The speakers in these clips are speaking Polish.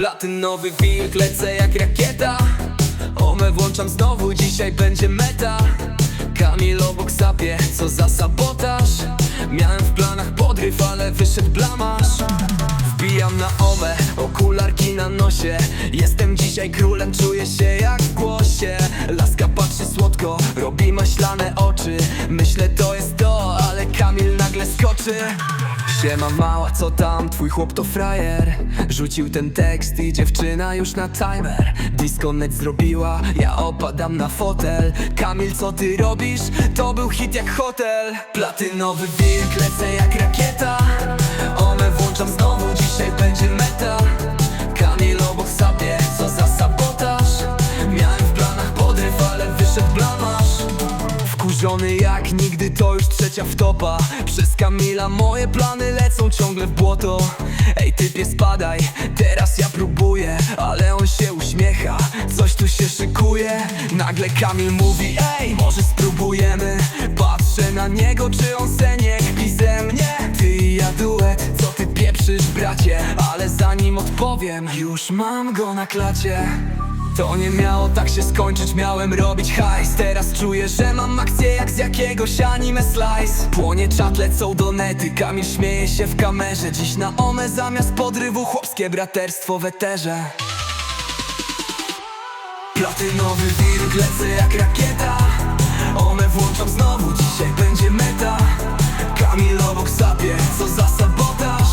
Platynowy wilk, lecę jak rakieta. Ome włączam znowu, dzisiaj będzie meta. Kamil obok sapie, co za sabotaż. Miałem w planach podryw, ale wyszedł blamasz. Wbijam na omę, okularki na nosie. Jestem dzisiaj królem, czuję się jak w głosie. Laska patrzy słodko, robi maślane oczy. Myślę to jest to, ale Kamil nagle skoczy Siema mała, co tam? Twój chłop to frajer. Rzucił ten tekst i dziewczyna już na timer. Disconnect zrobiła, ja opadam na fotel. Kamil, co ty robisz? To był hit jak hotel. Platynowy wilk, lecę jak rakieta. One włączam znowu, dzisiaj będzie meta. Kamil obok sobie, co za sabotaż. Miałem w planach podryw, ale wyszedł blamasz Wkurzony jak nigdy to już trzecia wtopa. Przez Kamila moje plany lecą ciągle w błoto. Ej typie spadaj, teraz ja próbuję Ale on się uśmiecha, coś tu się szykuje. Nagle Kamil mówi, ej może spróbujemy? Patrzę na niego, czy on se nie kpi ze mnie? Ty i ja duet, co ty pieprzysz bracie? Ale zanim odpowiem, już mam go na klacie. To nie miało tak się skończyć, miałem robić hajs. Teraz czuję, że mam akcję jakiegoś anime slice. Płonie czat, lecą do nety, Kamil śmieje się w kamerze. Dziś na ome zamiast podrywu chłopskie braterstwo w eterze. Platynowy wilk, lecę jak rakieta. One włączam znowu, dzisiaj będzie meta. Kamil obok sapie, co za sabotaż.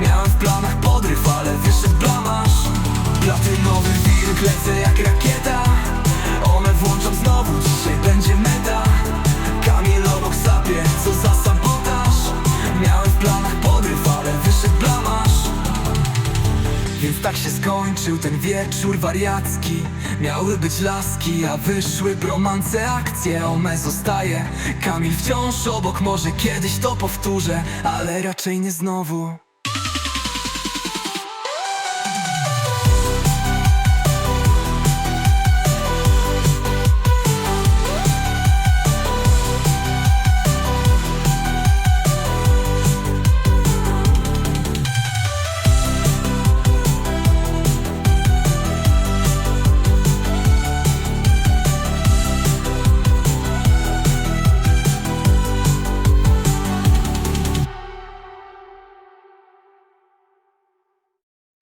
Miałem w planach podryw, ale wyszedł blamasz. Platynowy wilk, lecę jak rakieta więc tak się skończył ten wieczór wariacki. Miały być laski, a wyszły bromance akcje. Ome zostaje, Kamil wciąż obok Może kiedyś to powtórzę, ale raczej nie znowu